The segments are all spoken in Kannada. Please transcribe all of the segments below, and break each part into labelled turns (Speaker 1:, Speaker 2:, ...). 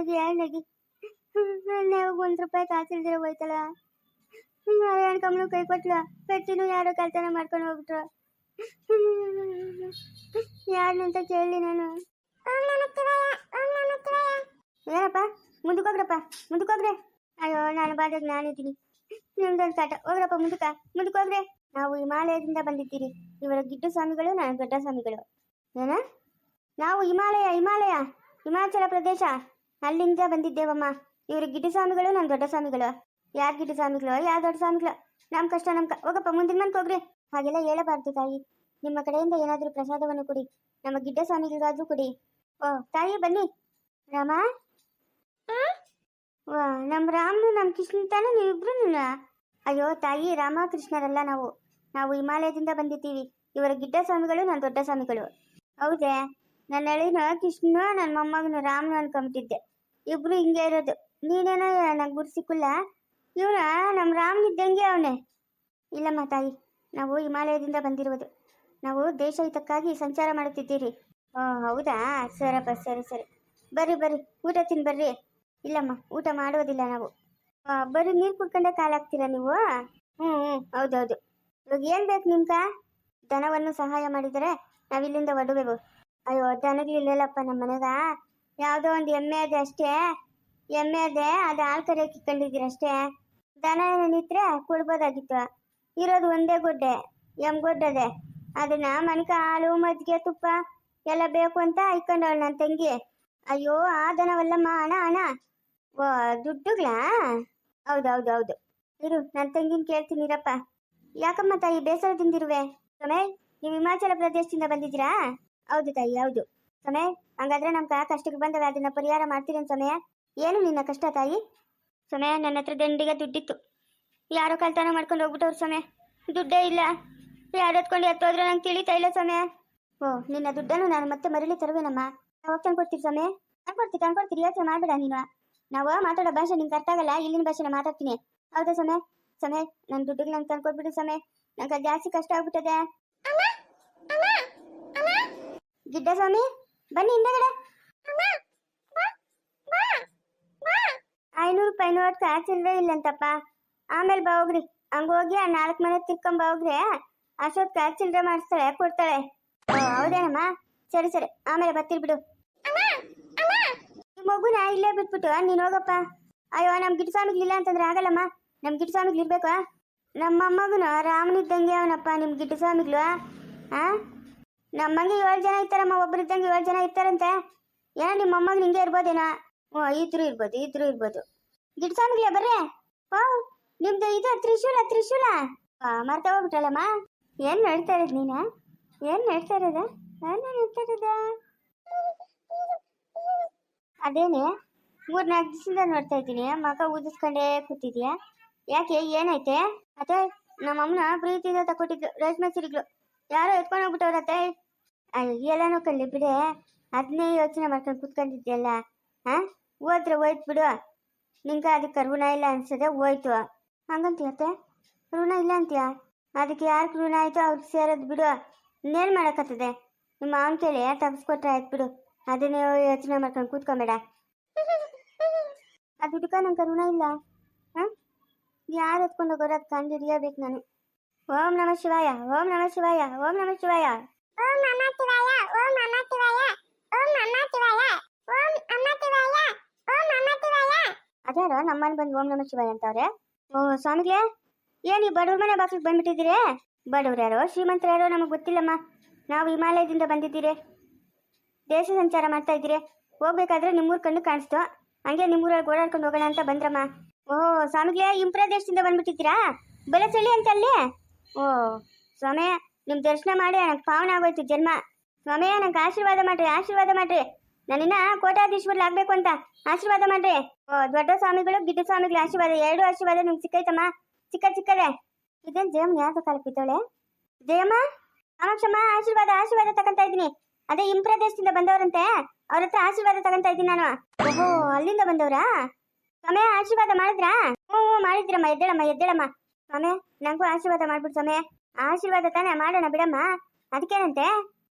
Speaker 1: ಅದು ಏನಾಗಿ ಒಂದು ರೂಪಾಯಿ ಕಾಸಿಲ್ದಿರ ಹೋಯ್ತಲ್ಲ? ಕಮ್ಮನು ಕೈ ಕೊಟ್ಲ. ಪೆಟ್ಟಿನೂ ಯಾರೋ ಕಳ್ತನ ಮಾಡ್ಕೊಂಡು ಹೋಗ್ಬಿಟ್ರು. ಯಾರನ್ನಂತ ಕೇಳಿ ನಾನು. ಏನಪ್ಪ ಮುಂದಕ್ಕೋಗ್ರಪ್ಪ ಮುಂದಕ್ಕೋಗ್ರೆ ಅಯ್ಯೋ, ನಾನು ಬಾದಾಗ ನಾನಿದ್ದೀನಿ ನಿಮ್ದೊಂದು ಕಾಟ, ಹೋಗ್ರಪ್ಪ ಮುಂದಕ್ಕ ಹೋಗ್ರೆ. ನಾವು ಹಿಮಾಲಯದಿಂದ ಬಂದಿದ್ದೀರಿ. ಇವರ ಗಿಡ್ಡು ಸ್ವಾಮಿಗಳು, ನಾನು ದೊಡ್ಡ ಸ್ವಾಮಿಗಳು. ಏನ? ನಾವು ಹಿಮಾಲಯ ಹಿಮಾಲಯ, ಹಿಮಾಚಲ ಪ್ರದೇಶ. ಅಲ್ಲಿಂದ ಬಂದಿದ್ದೇವಮ್ಮ. ಇವರು ಗಿಡ್ಡು ಸ್ವಾಮಿಗಳು ನಾನು ದೊಡ್ಡ ಸ್ವಾಮಿಗಳು ಯಾರು ಗಿಡ್ಡು ಸ್ವಾಮಿಗಳು ಯಾರು ದೊಡ್ಡ ಸ್ವಾಮಿಗಳು ನಮ್ಮ ಕಷ್ಟ ನಮ್ಮ ಹೋಗಪ್ಪ, ಮುಂದಿನ ಮನೆ ಹೋಗ್ರಿ. ಹಾಗೆಲ್ಲ ಹೇಳಬಾರ್ದು ತಾಯಿ. ನಿಮ್ಮ ಕಡೆಯಿಂದ ಏನಾದರೂ ಪ್ರಸಾದವನ್ನು ಕೊಡಿ. ನಮ್ಮ ಗಿಡ್ಡ ಸ್ವಾಮಿಗಳಿಗಾದ್ರೂ ಕೊಡಿ. ಓ, ತಾಯಿ ಬನ್ನಿ. ರಾಮ? ವಾ ನಮ್ಮ ರಾಮನು ನಮ್ಮ ಕೃಷ್ಣ ತಾನೇ, ನೀವಿಬ್ರು ಅಯ್ಯೋ, ತಾಯಿ ರಾಮ ಕೃಷ್ಣರಲ್ಲ ನಾವು. ನಾವು ಹಿಮಾಲಯದಿಂದ ಬಂದಿದ್ದೀವಿ. ಇವರ ಗಿಡ್ಡ ಸ್ವಾಮಿಗಳು ನನ್ನ ದೊಡ್ಡ ಸ್ವಾಮಿಗಳು ಹೌದೇ? ನನ್ನ ಅಳಿನ ಕೃಷ್ಣ ನನ್ನ ಮೊಮ್ಮಗನು ರಾಮನು ಅನ್ಕೊಂಬಿಟ್ಟಿದ್ದೆ ಇಬ್ರು ಹಿಂಗೆ ಇರೋದು. ನೀನೇನೋ ನಂಗೆ ಗುರು ಸಿಕ್ಕಿಲ್ಲ ಇವನ ನಮ್ಮ ರಾಮನಿದ್ದಂಗೆ ಅವನೇ. ಇಲ್ಲಮ್ಮ ತಾಯಿ, ನಾವು ಹಿಮಾಲಯದಿಂದ ಬಂದಿರುವುದು ನಾವು ದೇಶ ಹಿತಕ್ಕಾಗಿ ಸಂಚಾರ ಮಾಡುತ್ತಿದ್ದೀರಿ. ಓ, ಹೌದಾ? ಸರಪ್ಪ ಸರಿ ಸರಿ. ಬರ್ರಿ ಬರ್ರಿ. ಊಟ ತಿನ್, ಬರ್ರಿ. ಇಲ್ಲಮ್ಮ, ಊಟ ಮಾಡೋದಿಲ್ಲ ನಾವು. ಬರೀ ನೀರು ಕುಡ್ಕೊಂಡೆ ಕಾಲಾಗ್ತೀರಾ ನೀವು? ಹ್ಞೂ ಹ್ಞೂ ಹೌದೌದು. ಇವಾಗ ಏನು ಬೇಕು ನಿಮ್ಗ? ದನವನ್ನು ಸಹಾಯ ಮಾಡಿದರೆ ನಾವಿಲ್ಲಿಂದ ಒಡಬೇಕು ಅಯ್ಯೋ ದನಗಳಿಲ್ಲಲ್ಲಪ್ಪ ನಮ್ಮ ಮನೆಗ. ಯಾವುದೋ ಒಂದು ಎಮ್ಮೆ ಅದೆ ಅಷ್ಟೇ. ಎಮ್ಮೆ ಅದೆ, ಅದು ಹಾಲು ಕರೆಯೋಕೆ ಇಕ್ಕೊಂಡಿದ್ದೀರ ಅಷ್ಟೇ. ದನ ಏನಿದ್ರೆ ಕುಳ್ಬೋದಾಗಿತ್ತು ಇರೋದು ಒಂದೇ ಗೊಡ್ಡೆ ಎಮ್ಗೊಡ್ಡದೆ ಅದನ್ನ ಮನಿಕ ಹಾಲು, ಮಜ್ಜಿಗೆ, ತುಪ್ಪ ಎಲ್ಲ ಬೇಕು ಅಂತ ಇಟ್ಕೊಂಡವಳು ನನ್ನ ತಂಗಿ. ಅಯ್ಯೋ, ಆ ದನವಲ್ಲಮ್ಮ ಅಣ ಅಣ. ಓ ದುಡ್ಡುಗಳಾ? ಹೌದು ಹೌದು ಇರು ನನ್ನ ತಂಗಿನ ಕೇಳ್ತೀನಿ, ಇರಪ್ಪ. ಯಾಕಮ್ಮ ತಾಯಿ, ಬೇಸರದಿಂದಿರುವೆ? ಕಮೇಲ್ ನೀವು ಹಿಮಾಚಲ ಪ್ರದೇಶದಿಂದ ಬಂದಿದ್ದೀರಾ? ಹೌದು ತಾಯಿ, ಹೌದು. ಸಮಯ ಹಂಗಾದ್ರೆ ನಮ್ಗೆ ಕಷ್ಟಕ್ಕೆ ಬಂದವೆ ಅದನ್ನ ಪರಿಹಾರ ಮಾಡ್ತೀರೇನು ಸಮಯ ಏನು ನಿನ್ನ ಕಷ್ಟ ತಾಯಿ? ಸಮಯ ನನ್ನ ಹತ್ರ ದಂಡಿಗೆ ದುಡ್ಡಿತ್ತು. ಯಾರೋ ಕಳ್ತನ ಮಾಡ್ಕೊಂಡು ಹೋಗ್ಬಿಟ್ಟವ್ರು ಸಮಯ ದುಡ್ಡೇ ಇಲ್ಲ. ಯಾರು ಎತ್ಕೊಂಡು ಎತ್ತೋದ್ರೆ ನಂಗೆ ತಿಳಿತಾ ಇಲ್ಲ ಸಮಯ ಓ ನಿನ್ನ ದುಡ್ಡನ್ನು ನಾನು ಮತ್ತೆ ಮರಳಿ ತರುವೇನಮ್ಮ? ಯಾವಾಗ ತಂದ್ಕೊಡ್ತೀರಿ ಸಮಯ ತಂದ್ಕೊಡ್ತೀವಿ ತಂದ್ಕೊಡ್ತೀರಿ ಯೋಚನೆ ಮಾಡ್ಬೇಡ ನೀನು. ನಾವು ಮಾತಾಡೋ ಭಾಷೆ ನಿಂಗೆ ಅರ್ಥ ಆಗಲ್ಲ ಇಲ್ಲಿನ ಭಾಷೆನ ಮಾತಾಡ್ತೀನಿ. ಹೌದಾ ಸಮಯ ಸಮಯ ನನ್ನ ದುಡ್ಡಿಗೆ ನಂಗೆ ತಂದ್ಕೊಟ್ಬಿಡು ಸಮಯ ನಂಗೆ ಜಾಸ್ತಿ ಕಷ್ಟ ಆಗ್ಬಿಟ್ಟದೆ. ಗಿಡ್ಡ ಸ್ವಾಮಿ? ಬನ್ನಿ ಹಿಂದಗಡೆ. ಐನೂರು ರೂಪಾಯಿ ನೋಟ್ ಚಿಲ್ಲರೆ ಇಲ್ಲಂತಪ್ಪ. ಆಮೇಲೆ ಬಾ ಹೋಗ್ರಿ. ಹಂಗ ಹೋಗಿ ಆ ನಾಲ್ಕು ಮನೆ ತಿರ್ಕೊಂಡ್ ಬಾ ಹೋಗ್ರಿ. ಅಷ್ಟೊತ್ತು ಕಾರ್ ಚಿಲ್ಲರೆ ಮಾಡಿಸ್ತಾಳೆ ಕೊಡ್ತಾಳೆ. ಹೌದೇನಮ್ಮ? ಸರಿ ಸರಿ. ಆಮೇಲೆ ಬರ್ತೀರಿ ಬಿಡು. ಮಗುನ ಇಲ್ಲೇ ಬಿಟ್ಬಿಟ್ಟು ನೀನು ಹೋಗಪ್ಪ. ಅಯ್ಯೋ, ನಮ್ ಗಿಟ್ ಸ್ವಾಮಿಗೆ ಇಲ್ಲ ಅಂತಂದ್ರೆ ಆಗಲ್ಲಮ್ಮ. ನಮ್ ಗಿಟ್ ಸ್ವಾಮಿಗೆ ಇರ್ಬೇಕು? ನಮ್ಮ ಮೊಮ್ಮಗನು ರಾಮನಿದ್ದಂಗೆ ಅವನಪ್ಪ ನಿಮ್ ಗಿಟ್ ಸ್ವಾಮಿಗ್ಲು ಆ? ನಮ್ಮಂಗೆ ಏಳು ಜನ ಇರ್ತಾರಮ್ಮ ಒಬ್ರು ಇದ್ದಂಗೆ ಏಳು ಜನ ಇರ್ತಾರಂತೆ ಏನೋ ನಿಮ್ಮ ಮೊಮ್ಮಗನ ನಿಂಗೆ ಇರ್ಬೋದೇನಾ. ಹ್ಞೂ ಇದ್ರು ಇರ್ಬೋದು ಇದ್ರು ಇರ್ಬೋದು. ಗಿಡ ಸ್ವಾಮಿಗಳೇ ಬರ್ರೆ. ಓ, ನಿಮ್ದು ಇದು ತ್ರಿಶೂಲ ತ್ರಿಶೂಲ. ಮರ್ತ ಹೋಗ್ಬಿಟ್ರಲ್ಲಮ್ಮ. ಏನ್ ನಡ್ತಾ ಇರೋದು ನೀನ? ಏನ್ ನಡ್ತಾ ಇರೋದ? ಏನ್ ನಡ್ತಾ ಇರೋದ? ಅದೇನೆ ಮೂರ್ನಾಲ್ಕು ದಿವಸದಿಂದ ನೋಡ್ತಾ ಇದ್ದೀನಿ. ಮಗ ಊದಿಸ್ಕೊಂಡೇ ಕೂತಿದ್ಯಾ? ಯಾಕೆ ಏನೈತೆ ಅದೇ, ನಮ್ಮಮ್ಮನ ಪ್ರೀತಿಯಿಂದ ತಕೊಟ್ಟಿದ್ದು ರೇಷ್ಮೆ ಸೀರೆಗಳು. ಯಾರೋ ಎತ್ಕೊಂಡು ಹೋಗ್ಬಿಟ್ಟವ್ರತ್ತೆ ಎಲ್ಲನೂ ಕಳ್ಳಿ ಬಿಡೆ. ಅದನ್ನೇ ಯೋಚನೆ ಮಾಡ್ಕೊಂಡು ಕೂತ್ಕೊಂಡಿದ್ದೀಯಲ್ಲ ಹಾ ಹೋದ್ರೆ ಹೋಯ್ತು ಬಿಡು. ನಿಂಗೆ ಅದಕ್ಕೆ ಋಣ ಇಲ್ಲ ಅನ್ಸದೆ ಹೋಯ್ತು. ಹಂಗಂತೀಯತ್ತೆ ಋಣ ಇಲ್ಲ ಅಂತೀಯ? ಅದಕ್ಕೆ ಯಾರಿಗೆ ಋಣ ಆಯ್ತು ಅವ್ರಿಗೆ ಸೇರೋದು ಬಿಡು. ಇನ್ನೇನು ಮಾಡೋಕ್ಕತ್ತದೆ ನಿಮ್ಮ ಅವನ ಕೇಳಿ ತಗ್ಸ್ಕೊಟ್ರೆ ಆಯ್ತು ಬಿಡು. ಅದನ್ನೇ ಯೋಚನೆ ಮಾಡ್ಕೊಂಡು ಕೂತ್ಕೊಂಬೇಡ. ಅದು ದುಡ್ಕ ನಂಗೆ ಋಣ ಇಲ್ಲ. ಹಾಂ ಯಾರು ಎತ್ಕೊಂಡು ಹೋಗೋರು ಅದು ಕಂಡು ಹಿಡಿಯಬೇಕು ನಾನು. ಓಂ ನಮ ಶಿವಾಯ ಓಂ ನಮ ಶಿವಾಯ ಓಂ ನಮ ಶಿವಾಯ.
Speaker 2: ಓಂ ನಮ ಶಿವಾಯ ಓಂ ನಮ ಶಿವಾಯ ಓಂ ನಮ ಶಿವಾಯ ಓಂ ಅಮ್ಮ ಶಿವಾಯ ಓಂ ಅಮ್ಮ ಶಿವಾಯ.
Speaker 1: ಅದಾರ ನಮ್ಮನೆ ಬಂದು ಓಂ ನಮ ಶಿವಾಯ ಅಂತವ್ರೆ? ಓ ಸ್ವಾಮಿಗಳೇ ಏನು ಈ ಬಡವ್ರ ಮನೆ ಬಾಕ್ಲಿಗೆ ಬಂದ್ಬಿಟ್ಟಿದ್ದೀರಿ? ಬಡವ್ರು ಯಾರೋ? ಶ್ರೀಮಂತರು ಯಾರೋ? ನಮಗೆ ಗೊತ್ತಿಲ್ಲಮ್ಮ. ನಾವು ಹಿಮಾಲಯದಿಂದ ಬಂದಿದ್ದೀರಿ. ದೇಶ ಸಂಚಾರ ಮಾಡ್ತಾ ಇದ್ದೀರಿ. ಹೋಗ್ಬೇಕಾದ್ರೆ ನಿಮ್ಮೂರು ಕಣ್ಣು ಕಾಣಿಸ್ತು. ಹಂಗೆ ನಿಮ್ಮೂರಲ್ಲಿ ಓಡಾಡ್ಕೊಂಡು ಹೋಗೋಣ ಅಂತ ಬಂದ್ರಮ್ಮ. ಓಹ್ ಸ್ವಾಮಿಗಳೇ ಇಂಪ್ರ ದೇಶದಿಂದ ಬಂದ್ಬಿಟ್ಟಿದ್ದೀರಾ? ಬಲೆ ಚಳಿ ಅಂತ ಅಲ್ಲಿ? ಓ, ಸ್ವಾಮಿ ನಿಮ್ಮ ದರ್ಶನ ಮಾಡಿ ನನಗೆ ಪಾವನ ಆಗೋಯ್ತು, ಜನ್ಮ. ಸ್ವಾಮಿ, ನಂಗೆ ಆಶೀರ್ವಾದ ಮಾಡ್ರಿ ಆಶೀರ್ವಾದ ಮಾಡ್ರಿ. ನಾನಿನ್ನ ಕೋಟಾಧೀಶ್ವರ್ಲಿ ಆಗ್ಬೇಕು ಅಂತ ಆಶೀರ್ವಾದ ಮಾಡ್ರಿ. ಓ, ದೊಡ್ಡ ಸ್ವಾಮಿಗಳು, ಗಿಡ್ಡ ಸ್ವಾಮಿಗಳ ಆಶೀರ್ವಾದ, ಎರಡು ಆಶೀರ್ವಾದ ನಿಮ್ಗೆ ಸಿಕ್ಕೈತಮ್ಮ. ಚಿಕ್ಕ ಚಿಕ್ಕದೆ. ಇದೇನ್ ಜಯಮ್ಮ ಯಾವ್ದು ಕಲ್ಪಿತಾಳೆ ಜಯಮ್ಮ ಕಾಮಾಕ್ಷಮ್ಮ ಆಶೀರ್ವಾದ ಆಶೀರ್ವಾದ ತಗೊಂತ ಇದ್ದೀನಿ. ಅದೇ ಇಂಪ್ರದೇಶದಿಂದ ಬಂದವರಂತೆ, ಅವ್ರ ಹತ್ರ ಆಶೀರ್ವಾದ ತಗೊಂತ ಇದ್ದೀನಿ ನಾನು. ಓಹೋ, ಅಲ್ಲಿಂದ ಬಂದವರಾ? ಸಮಯ ಆಶೀರ್ವಾದ ಮಾಡಿದ್ರಾ? ಹ್ಞೂ ಹ್ಞೂ ಮಾಡಿದ್ರಮ್ಮ ಎದ್ದೇಳಮ್ಮ ಎದ್ದೇಳಮ್ಮ. ಸಮಯ ನಂಗೂ ಆಶೀರ್ವಾದ ಮಾಡ್ಬಿಡು ಸ್ವಾಮಿ. ಆಶೀರ್ವಾದ ತಾನೇ ಮಾಡೋಣ ಬಿಡಮ್ಮ. ಅದಕ್ಕೇನಂತೆ?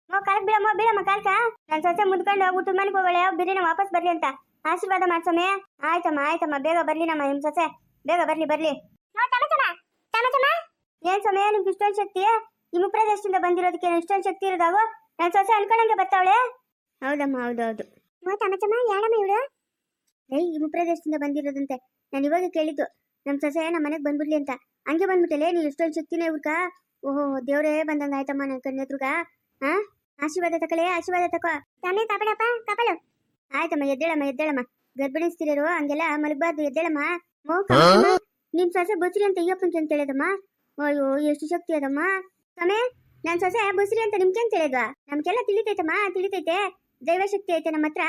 Speaker 1: ಮೋ ಕಾಲಕ್ ಬಿಡಮ್ಮ ಬಿಡಮ್ಮ ಕಾಲ್ಕ ನನ್ನ ಸೊಸೆ ಮುದ್ಕೊಂಡು ಊಟದ ಮನೆಗೆ ಹೋಗೋಳೆ ಬಿರಿನ ವಾಪಸ್ ಬರ್ಲಿ ಅಂತ. ಆಶೀರ್ವಾದ ಮಾಡ್ ಸ್ವಾಮಿ. ಆಯ್ತಮ್ಮ ಆಯ್ತಮ್ಮ. ಬೇಗ ಬರ್ಲಿ ನಮ್ಮ ನಿಮ್ ಸೊಸೆ. ಬೇಗ ಬರ್ಲಿ ಬರ್ಲಿ. ಏನ್ ಸಮಯ ನಿಮ್ಗೆ ಇಷ್ಟೊಂದು ಶಕ್ತಿ? ನಿಮ್ಮ ಪ್ರದೇಶದಿಂದ ಬಂದಿರೋದಕ್ಕೆ ಇಷ್ಟೊಂದು ಶಕ್ತಿ ಇರೋದಾಗು? ನನ್ನ ಸೊಸೆ ಅನ್ಕೊಂಡಂಗೆ ಬರ್ತಾವಳೆ ಹೌದಮ್ಮ ಹೌದೌದು.
Speaker 2: ಓ ತಮ್ಮ ತಮ್ಮ ಯಾಡಮ್ಮ ಇವಳು?
Speaker 1: ಏಯ್ ನಿಮ್ಮ ಪ್ರದೇಶದಿಂದ ಬಂದಿರೋದಂತೆ. ನಾನು ಇವಾಗ ಕೇಳಿದ್ದು ನಮ್ಮ ಸೊಸೆ ನಮ್ಮ ಮನೆಗೆ ಬಂದ್ಬಿಡ್ಲಿ ಅಂತ. ಹಂಗೆ ಬಂದ್ಬಿಟ್ಟಲೆ ನೀನು ಇಷ್ಟೊಂದು ಶಕ್ತಿನೇ ಇವ್ರಕ ಓಹೋ ದೇವ್ರೇ ಬಂದಂಗ ಆಯ್ತಮ್ಮ ನನ್ನ ಕಣ್ಣ ಎದುರುಗ. ಹಾ ಆಶೀರ್ವಾದ ತಕಳೆ ಆಶೀರ್ವಾದ ತಕೋ.
Speaker 2: ತಂದೆ ತಪಡಪ್ಪ ಕಾಪಲು.
Speaker 1: ಆಯ್ತಮ್ಮ ಎದ್ದೇಳಮ್ಮ ಎದ್ದೇಳಮ್ಮ. ಗರ್ಭಿಣಿ ಸ್ತ್ರೀಯರು ಹಂಗೆಲ್ಲ ಮಲಗಬಾರ್ದು ಎದ್ದೇಳಮ್ಮ. ನಿನ್ ಸೊಸೆ ಬಸ್ರಿ ಅಂತ ಅಯ್ಯಪ್ಪಂತ ಅಂತ ಹೇಳಿದಮ್ಮ ಅಯ್ಯೋ ಎಷ್ಟು ಶಕ್ತಿ ಅದಮ್ಮ. ಕಮೆ ನನ್ ಸೊಸೆ ಬಸ್ರಿ ಅಂತ ನಿಮ್ಗೆ ಅಂತ ಹೇಳಿದ್ವಾ ನಮ್ಗೆಲ್ಲ ತಿಳಿತೈತಮ್ಮ ತಿಳಿತೈತೆ. ದೈವ ಶಕ್ತಿ ಐತೆ ನಮ್ಮ ಹತ್ರ.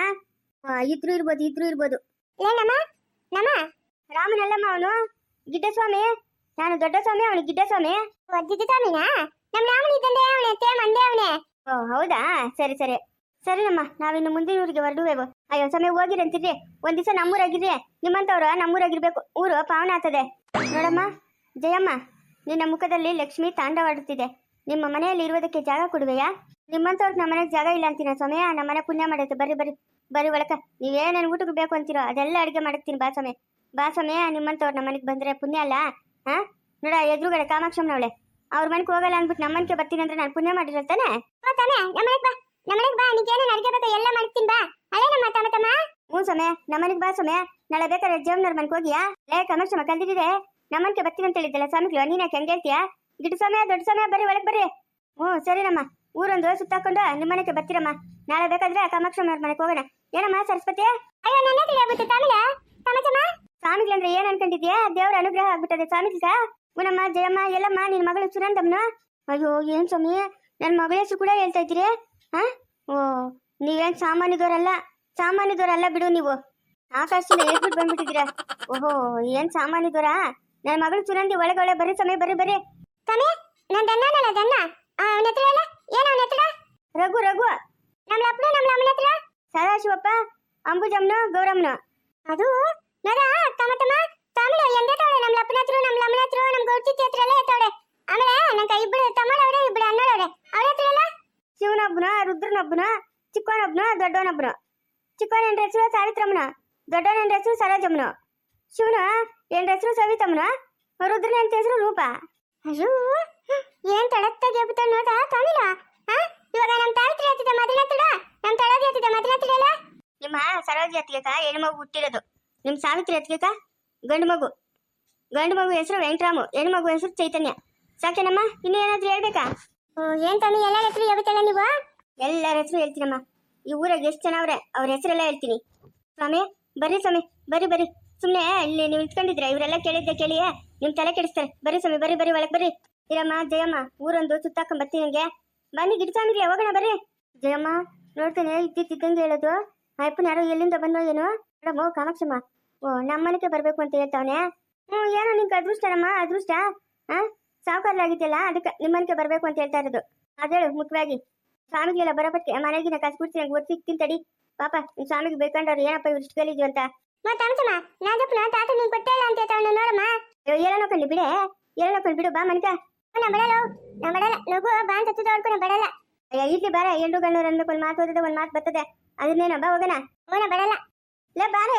Speaker 1: ಇದ್ರು ಇರ್ಬೋದು ಇದ್ರು ಇರ್ಬೋದು.
Speaker 2: ಏನಮ್ಮ? ನಮ್ಮ?
Speaker 1: ರಾಮನಲ್ಲಮ್ಮ ಅವನು? ಗಿಡ್ಡಸ್ವಾಮಿ? ನಾನು ದೊಡ್ಡ ಸ್ವಾಮಿ ಅವನು ಗಿಡ್ಡಸ್ವಾಮಿ
Speaker 2: ಒದ್ದಿದ್ದ ಸ್ವಾಮಿನ? ನಮ್ಮ ರಾಮನ ಇದ್ದಂಡೆ ಅವನೇ ತೇ ಮಂದೆ ಅವನೇ
Speaker 1: ಓ ಹೌದಾ? ಸರಿ ಸರಿ. ಸರಿನಮ್ಮ ನಾವಿನ್ನು ಮುಂದಿನ ಊರಿಗೆ ಹೊರಡುವೆವು ಅಯ್ಯೋ ಸಮಯ ಹೋಗಿರಂತಿರ್ರಿ ಒಂದ್ ದಿವಸ ನಮ್ಮೂರಾಗಿರ್ರಿ. ನಿಮ್ಮಂತವ್ರು ನಮ್ಮೂರಾಗಿರ್ಬೇಕು. ಊರು ಪಾವನ ಆಗ್ತದೆ. ನೋಡಮ್ಮ ಜಯಮ್ಮ ನಿನ್ನ ಮುಖದಲ್ಲಿ ಲಕ್ಷ್ಮಿ ತಾಂಡವಾಡುತ್ತಿದೆ. ನಿಮ್ಮ ಮನೆಯಲ್ಲಿ ಇರುವುದಕ್ಕೆ ಜಾಗ ಕೊಡುವೆಯಾ? ನಿಮ್ಮಂತವ್ರಿಗೆ ನಮ್ಮ ಮನೆಗೆ ಜಾಗ ಇಲ್ಲ ಅಂತೀನ ಸಮಯ ನಮ್ಮ ಮನೆ ಪುಣ್ಯ ಮಾಡುತ್ತೆ. ಬರ್ರಿ ಬರ್ರಿ. ಬರ್ರಿ ಒಳಕ. ನೀವೇನೇನು ಊಟಕ್ಕೆ ಬೇಕು ಅಂತೀರೋ ಅದೆಲ್ಲ ಅಡುಗೆ ಮಾಡ್ತೀನಿ ಬಾ ಸಮಯ ಬಾ ಸಮಯ ನಿಮ್ಮಂತವ್ರು ನಮ್ಮ ಮನೆಗೆ ಬಂದ್ರೆ ಪುಣ್ಯ ಅಲ್ಲ? ಹಾ? ನೋಡ ಎದುರುಗಡೆ ಕಾಮಾಕ್ಷಮ್ಮನವಳೆ ಅವ್ರ ಮನೆಗೆ ಹೋಗಲ್ಲ ಅಂದ್ಬಿಟ್ಟು ನಮ್ಮ ಮನೆಗೆ ಬರ್ತೀನಿ ಅಂದ್ರೆ ನಾನು ಪುಣ್ಯ ಮಾಡಿರತ್ತಾನೆ
Speaker 2: ತಾನೆ? ನಮ್ಮ ನಮ್ಮನೆಗೆ ಬಾ. ನಮ್ಮನೆಗೆ ಬಾ. ನಿಗೇನು ನನಗೆ ಬೇಕು ಎಲ್ಲ ಮಾಡ್ತೀನಿ ಬಾ. ಅಲ್ಲೇ ನಮ್ಮ ತಮ್ಮ ತಮ್ಮ
Speaker 1: ಹ್ಞೂ ನಮ್ಮ ನಮ್ಮನೆಗೆ ಬಾ ಸೊಮೆ ನಾಳೆ ಬೇಕಾದ್ರೆ ಜಮ್ನವ್ರ ಮನೆಗೆ ಹೋಗಿಯಾ? ಲೇ ಕಮರ್ಷಮ ನಮ್ಮ ನಮ್ಮನ್ಕೆ ಬರ್ತೀನಿ ಅಂತ ಹೇಳಿದ್ದಲ್ಲ ಸ್ವಾಮಿಗಳು ನೀನು ಯಾಕೆ ಹೆಂಗೆ ಹೇಳ್ತೀಯಾ? ಗಿಡ ಸಮಯ ದೊಡ್ಡ ಸಮಯ ಬರ್ರಿ ಒಳಗೆ ಬರ್ರಿ. ಹ್ಞೂ ಸರಿನಮ್ಮ ಊರೊಂದು ಸುತ್ತಾಕೊಂಡು ನಿಮ್ಮ ಮನೆಗೆ ಬರ್ತೀರಮ್ಮ. ನಾಳೆ ಬೇಕಾದ್ರೆ ಕಾಮಾಕ್ಷಮ್ಮವ್ರ ಮನೆಗೆ ಹೋಗೋಣ. ಏನಮ್ಮ ಸರಸ್ವತಿ?
Speaker 2: ಅಯ್ಯೋ ನನ್ನ ತಿಳಿಯಾಗುತ್ತೆ ತಮಿಳ ತಮ್ಮ
Speaker 1: ಸ್ವಾಮಿಗಳಂದ್ರೆ ಏನ್ ಅನ್ಕೊಂಡಿದ್ಯಾ? ದೇವ್ರ ಅನುಗ್ರಹ ಆಗ್ಬಿಟ್ಟದೆ ಸ್ವಾಮಿಗ ಉನಮ್ಮ ಜಯಮ್ಮ ಎಲ್ಲಮ್ಮ ನಿನ್ ಮಗಳು ಸುನಂದಮ್ಮನ ಅಯ್ಯೋ, ಏನ್ ಸ್ವಾಮಿ? ನನ್ನ ಮಗಳ ಹೆಸರು ಕೂಡ ಹೇಳ್ತಾ ಇದ್ದೀರಿ? ಹಾ? ಓ, ನೀವೇನ್ ಸಾಮಾನ್ಯದವರಲ್ಲ? ಸಾಮಾನ್ಯದವರಲ್ಲ ಬಿಡು ನೀವು. ಆಕಾಶದಿಂದ ಹೇಳ್ಬಿಟ್ಟು ಬಂದ್ಬಿಟ್ಟಿದ್ದೀರಾ? ಓಹೋ, ಏನ್ ಸಾಮಾನ್ಯದವರ? ನನ್ನ ಮಗಳು ಸುನಂದಿ ಒಳಗೆ ಒಳಗೆ ಬರ್ರಿ ಸಮಯ ಬರ್ರಿ ಬರ್ರಿ
Speaker 2: ಸ್ವಾಮಿ ನನ್ನ ಅವನ ಹತ್ರ
Speaker 1: ರಘು ರಘು.
Speaker 2: ನಮ್ಮ ಅಪ್ಪನ ನಮ್ಮ ಅಮ್ಮನ
Speaker 1: ಸದಾಶಿವಪ್ಪ ಅಂಬುಜಮ್ಮನ ಗೌರಮ್ಮನ
Speaker 2: ಅದು ನೋಡ ಅಪ್ಪನ ಹತ್ರ ನಮ್ಮ ಲಮ್ಮನ ಹತ್ರ ನಮ್ಮ ಗೌರ್ತಿ ಹತ್ರ ಎಲ್ಲ ಎತ್ತಾವಳೆ ಆಮೇಲೆ ನಂಗೆ ಇಬ್ಬರು ತಮ್ಮಳವ್ರೆ ಇಬ್ಬರು ಅಣ್ಣಳವ್ರೆ ಅವ್ರ ಹತ್ರ ಎಲ್ಲ
Speaker 1: ಶಿವನೊಬ್ಬನ ರುದ್ರನೊಬ್ಬನ ಚಿಕ್ಕವನೊಬ್ಬನ ದೊಡ್ಡವನೊಬ್ಬನ? ಚಿಕ್ಕವನ ಹೆಸರು ಸಾವಿತ್ರಮ್ಮನ ದೊಡ್ಡವನ ಹೆಸರು ಸರೋಜಮ್ಮನ? ಶಿವನ ಎಂಟು ಹೆಸರು ಸವಿತಮ್ಮನ? ರುದ್ರನ ಎಂಟು ಹೆಸರು ರೂಪ?
Speaker 2: ಅಯ್ಯೋ ಏನ್ ತಡತ್ತಾಗಿ ಹೇಳ್ಬಿಟ್ಟ ನೋಡ ತಾನಿಲ್ಲ ಇವಾಗ ನಮ್ಮ ತಾಯಿತ್ರ ಹೇಳ್ತಿದ್ದ ಮದನ ಹತ್ರ ನಮ್ಮ ತಳದಿ ಹೇಳ್ತಿದ್ದ ಮದನ ಹತ್ರ ಎಲ್ಲ
Speaker 1: ನಿಮ್ಮ ಸರೋಜಿ ಹತ್ತಿಗೆ ಹೆಣ್ಣು ಮಗು ಹುಟ್ಟಿರೋದು. ನಿಮ್ಮ ಸಾವಿತ್ರಿ ಹತ್ತಿಗೆ ಗಂಡು ಮಗು. ಗಂಡು ಮಗು ಹೆಸರು ವೆಂಕಟರಾಮು ಹೆಣ್ಣು ಮಗು ಹೆಸರು ಚೈತನ್ಯ. ಸಾಕೇನಮ್ಮ ಇನ್ನು ಏನಾದ್ರು ಹೇಳ್ಬೇಕಾ
Speaker 2: ಏನ್ ತಮ್ಮಿ ಎಲ್ಲ ಹೆಸರು ಹೇಳ್ತಾಳೆ ನೀವು?
Speaker 1: ಎಲ್ಲರ ಹೆಸರು ಹೇಳ್ತೀನಮ್ಮ. ಈ ಊರಾಗ ಎಷ್ಟು ಜನ ಅವ್ರೆ? ಅವ್ರ ಹೆಸರೆಲ್ಲ ಹೇಳ್ತೀನಿ. ಸ್ವಾಮಿ ಬರ್ರಿ ಸ್ವಾಮಿ ಬರ್ರಿ ಬರ್ರಿ. ಸುಮ್ಮನೆ ಇಲ್ಲಿ ನೀವು ಇಟ್ಕೊಂಡಿದ್ರೆ ಇವರೆಲ್ಲ ಕೇಳಿದ್ದೆ ಕೇಳಿ. ನಿಮ್ ತಲೆ ಕೆಡಿಸ್ತಾರೆ. ಬರ್ರಿ ಸ್ವಾಮಿ ಬರ್ರಿ ಬರ್ರಿ ಒಳಗೆ ಬರ್ರಿ. ಇರಮ್ಮ ಜಯಮ್ಮ ಊರೊಂದು ಸುತ್ತಾಕೊಂಡ್ ಬರ್ತೀನಿ ನಂಗೆ. ಬನ್ನಿ ಗಿಡ ಸ್ವಾಮಿಗೆ ಹೋಗೋಣ ಬರ್ರಿ. ಜಯಮ್ಮ ನೋಡ್ತೇನೆ ಇದ್ದಿದ್ದಂಗೆ ಹೇಳೋದು. ಅಯ್ಯಪ್ಪನ ಯಾರೋ ಎಲ್ಲಿಂದ ಬಂದೋ ಏನೋ. ಮೇಡಮ್ ಕಾಮಾಕ್ಷಮ್ಮ. ಓ ನಮ್ಮ ಮನೆಗೆ ಬರ್ಬೇಕು ಅಂತ ಹೇಳ್ತಾವನೆ. ಹ್ಞೂ ಏನೋ ನಿಂಗೆ ಅದೃಷ್ಟನಮ್ಮ ಅದೃಷ್ಟ? ಹಾ ಸಾವುಕಾರರಾಗಿದ್ದೆಲ್ಲ ಅದಕ್ಕೆ ನಿಮ್ಮ ಮನೆಗೆ ಬರಬೇಕು ಅಂತ ಹೇಳ್ತಾ ಇರೋದು. ಅದೇಳು ಮುಖ್ಯವಾಗಿ. ಸ್ವಾಮಿಗಳೆಲ್ಲ ಬರಪಟ್ಟೆ ಮನೆಗಿನ ಕಾಸು ಕೊಡ್ತೀನಿ ನಂಗೆ ಒತ್ತು ಸಿಗ್ತೀನಿ ತಡಿ. ಪಾಪ ನಿಮ್ಮ ಸ್ವಾಮಿಗೆ ಬೇಕಂಡವ್ರು ಏನಪ್ಪ ಇವ್ರು ಇಷ್ಟು ಗಲೀಜು ಅಂತ?
Speaker 2: ಮಾ ತಮ್ಮಸಮ್ಮ ನಾದಪ್ಪನ ತಾತ ನೀನ್ ಕೊಟ್ಟೇ ಇಲ್ಲ ಅಂತ ಹೇಳ್ತಾವನು ನೋಡಮ್ಮ
Speaker 1: ಏನೋ ಕಂಡು ಬಿಡೆ. ಏನೋ ಕಂಡು ಬಿಡು ಬಾ ಮನಿಕ.
Speaker 2: ನಾ ಬಡಲ್ಲ ನಾ ಬಡಲ್ಲ ಲಘು ಬಾ ಅಂತ ತುತ್ತೋಡ್ಕೊಂಡು ಬಡಲ್ಲ
Speaker 1: ಅಯ್ಯ ಇರ್ಲಿ ಬಾರ ಎಂಟು ಗಣ್ಣವ್ರು ಅನ್ಬೇಕು ಒಂದು ಮಾತು ಓದಿದೆ ಒಂದು ಮಾತು ಬರ್ತದೆ ಅದನ್ನೇನೋ ಬಾ ಹೋಗೋಣ.
Speaker 2: ಓನ ಬಡಲ್ಲ
Speaker 1: ಲೇ ಬಾರೆ.